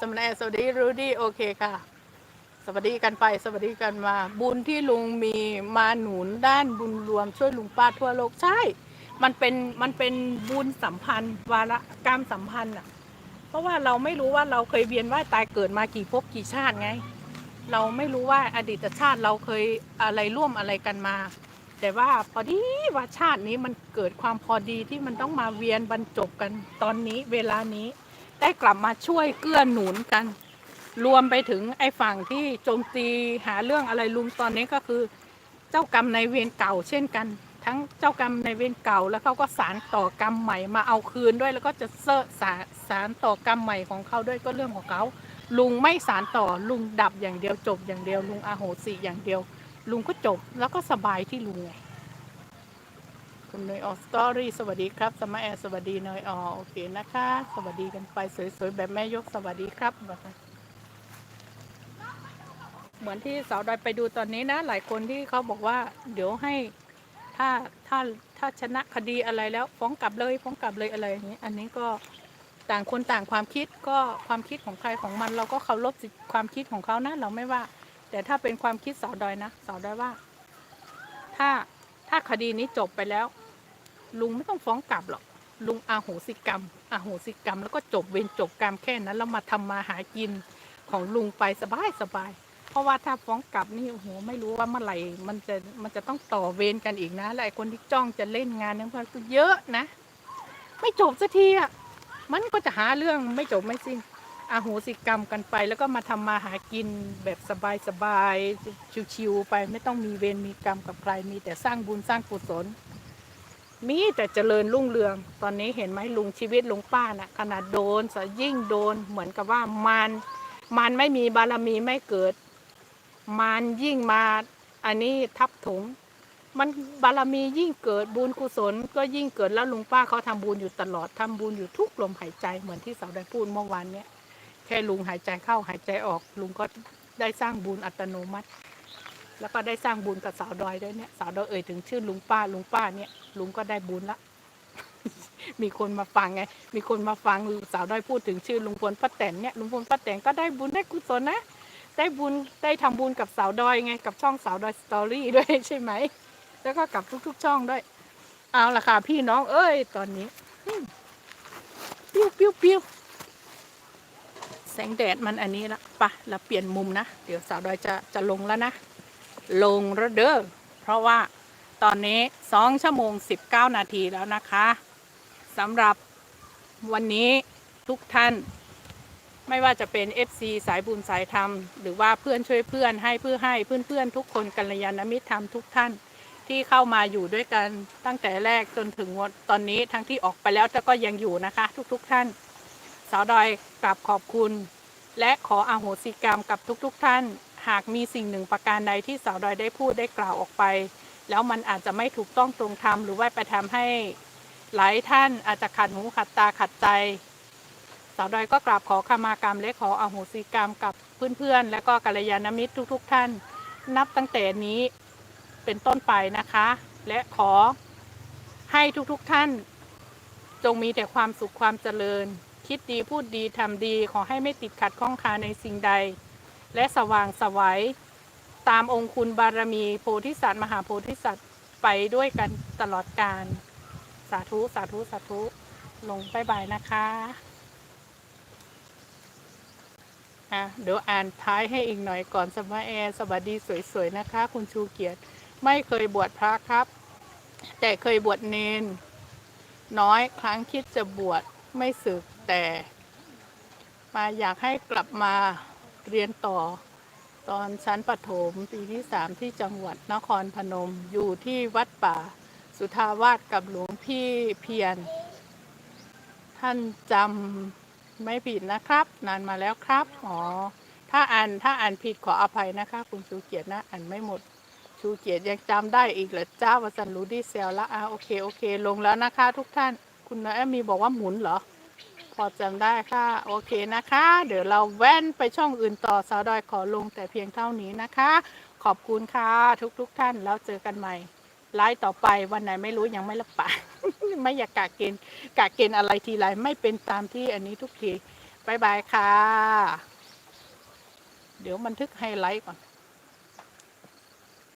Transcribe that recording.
สมณแอสวัสดีรูดี้โอเคค่ะ สวัสดีกันไป สวัสดีกันมา บุญที่ลุงมีมาหนุนด้านบุญรวมช่วยลุงป้าทั่วโลกใช่ มันเป็นมันเป็นบุญสัมพันธ์ วาระกรรมสัมพันธ์อะ เพราะว่าเราไม่รู้ว่าเราเคยเวียนว่ายตายเกิดมากี่ภพกี่ชาติไง เราไม่รู้ว่าอดีตชาติเราเคยอะไรร่วมอะไรกันมา แต่ว่าพอดีว่าชาตินี้มันเกิดความพอดีที่มันต้องมาเวียนบรรจบกันตอนนี้เวลานี้ ได้กลับมาช่วยเกื้อหนุนกัน รวมไปถึงไอ้ฝั่งที่โจมตีหาเรื่องอะไรลุงตอนนี้ก็คือ เจ้ากรรมในเวรเก่าเช่นกัน ทั้งเจ้ากรรมในเวรเก่าแล้วเขาก็สารต่อกรรมใหม่มาเอาคืนด้วยแล้วก็จะเสอะสารสารต่อกรรมใหม่ของเขาด้วยก็เรื่องของเขาลุงไม่สารต่อลุงดับอย่างเดียวจบอย่างเดียวลุงอาโหสิอย่างเดียว ลุงก็จบแล้วก็สบายที่ลุงไง คุณเนยออสตอรี่สวัสดีครับ สมาแอร์สวัสดีเนยออโอเคนะคะ สวัสดีกันไปสวยๆแบบแม่ยกสวัสดีครับเหมือนที่สาวดอยไปดูตอนนี้นะ หลายคนที่เขาบอกว่า เดี๋ยวให้ถ้าถ้าถ้าชนะคดีอะไรแล้วฟ้องกลับเลยฟ้องกลับเลยอะไรอย่างนี้ อันนี้ก็ต่างคนต่างความคิดก็ความคิดของใครของมัน เราก็เคารพสิความคิดของเขานะเราไม่ว่า แต่ถ้าเป็นความคิดสาวดอยนะสาวดอยว่า ถ้าถ้าคดีนี้จบไปแล้ว ลุงไม่ต้องฟ้องกลับหรอก ลุงอาโหสิกรรมอาโหสิกรรม แล้วก็จบเวรจบกรรมแค่นั้นแล้วมาทำมาหากินของลุงไปสบายสบาย เพราะว่าถ้าฟ้องกลับนี่โอ้โหไม่รู้ว่าเมื่อไหร่มันจะมันจะต้องต่อเวรกันอีกนะและไอ้คนที่จ้องจะเล่นงานนั้นก็เยอะนะ ไม่จบสักทีอะมันก็จะหาเรื่องไม่จบไม่สิ้นอาโหสิกรรมกันไป แล้วก็มาทำมาหากินแบบสบายสบายๆชิวๆไปไม่ต้องมีเวรมีกรรมกับใครมีแต่สร้างบุญสร้างกุศล มีแต่เจริญรุ่งเรือง ตอนนี้เห็นไหมลุงชีวิตลุงป้าน่ะขนาดโดนสยิ่งโดนเหมือนกับว่ามันมันไม่มีบารมีไม่เกิด มันยิ่งมาอันนี้ทับถมมันบารมียิ่งเกิดบุญกุศล ก็ยิ่งเกิดแล้วลุงป้าเขาทำบุญอยู่ตลอดทำบุญอยู่ทุกลมหายใจเหมือนที่สาวได้พูดเมื่อวานเนี้ยแค่ลุงหายใจเข้าหายใจออก ลุงก็ได้สร้างบุญอัตโนมัติ แล้วก็ได้สร้างบุญกับสาวดอยด้วยเนี่ยสาวดอยเอ่ยถึงชื่อลุงป้าลุงป้าเนี่ยลุงก็ได้บุญละมีคนมาฟังไง มีคนมาฟังสาวดอยพูดถึงชื่อลุงพลป้าแตนเนี่ยลุงพลป้าแตนก็ได้บุญได้กุศลนะ ได้บุญได้ทำบุญกับสาวดอยไง กับช่องสาวดอยสตอรี่ด้วยใช่ไหม แล้วก็กับทุก ๆ ช่องด้วย เอาละค่ะพี่น้องเอ้ยตอนนี้ปิ้วปิ้วปิ้วแสงแดดมันอันนี้ละปะเราเปลี่ยนมุมนะ เดี๋ยวสาวดอยจะจะลงแล้วนะ ลงแล้วเด้อเพราะว่าตอนนี้สองชั่วโมงสิบเก้านาทีแล้วนะคะสำหรับวันนี้ทุกท่าน ไม่ว่าจะเป็น FC สายบุญสายธรรม หรือว่าเพื่อนช่วยเพื่อนให้เพื่อให้เพื่อนเพื่อนๆทุกคนกัลยาณมิตรธรรมทุกท่านที่เข้ามาอยู่ด้วยกันตั้งแต่แรกจนถึงวันตอนนี้ทั้งที่ออกไปแล้วแต่ก็ยังอยู่นะคะ ทุกๆท่านสาวดอยกราบขอบคุณ และขออาโหสิกรรมกับทุกๆท่าน หากมีสิ่งหนึ่งประการใดที่สาวดอยได้พูดได้กล่าวออกไป แล้วมันอาจจะไม่ถูกต้องตรงธรรมหรือว่าไปทำให้หลายท่านอาจจะขัดหูขัดตาขัดใจ สาวดอยก็กราบขอขมากรรมและขออโหสิกรรมกับเพื่อนๆ และก็กัลยาณมิตรทุก ๆ ท่าน นับตั้งแต่นี้เป็นต้นไปนะคะ และขอให้ทุกๆท่าน จงมีแต่ความสุขความเจริญ คิดดีพูดดีทำดี ขอให้ไม่ติดขัดข้องคาในสิ่งใด และสว่างสวัยตามองค์คุณบารมีโพธิสัตว์มหาโพธิสัตว์ไปด้วยกันตลอดกาลสาธุ สาธุ สาธุ ลงบายบายนะคะอะเดี๋ยวอ่านท้ายให้อีกหน่อยก่อนสมาแอร์สวัสดีสวยๆนะคะ คุณชูเกียรติไม่เคยบวชพระครับ แต่เคยบวชเนน น้อยครั้งคิดจะบวชไม่สึกแต่ มาอยากให้กลับมา เรียนต่อ ตอนชั้นประถมปีที่สามที่จังหวัดนครพนมอยู่ที่วัดป่า สุทาวาสกับหลวงพี่เพียรท่านจำไม่ผิดนะครับ นานมาแล้วครับอ๋อถ้าอ่านถ้าอ่านผิดขออภัยนะคะ คุณชูเกียรตินะอ่านไม่หมดชูเกียรติยังจำได้อีกเหรอจ้าวสันรูดี้เซลละอะโอเคโอเค ลงแล้วนะคะ ทุกท่านคุณน้อยมีบอกว่าหมุนเหรอ พอจำได้ค่ะ โอเคนะคะ เดี๋ยวเราแว่นไปช่องอื่นต่อสาวดอยขอลงแต่เพียงเท่านี้นะคะ ขอบคุณค่ะ ทุกๆทท่านแล้วเจอกันใหม่ไลฟ์ต่อไปวันไหนไม่รู้ยังไม่รับปากไม่อยากกะเกณฑ์กะเกณฑ์อะไรทีไรไม่เป็นตามที่อันนี้ทุกทีบายบายค่ะ เดี๋ยวบันทึกไฮไลท์ก่อน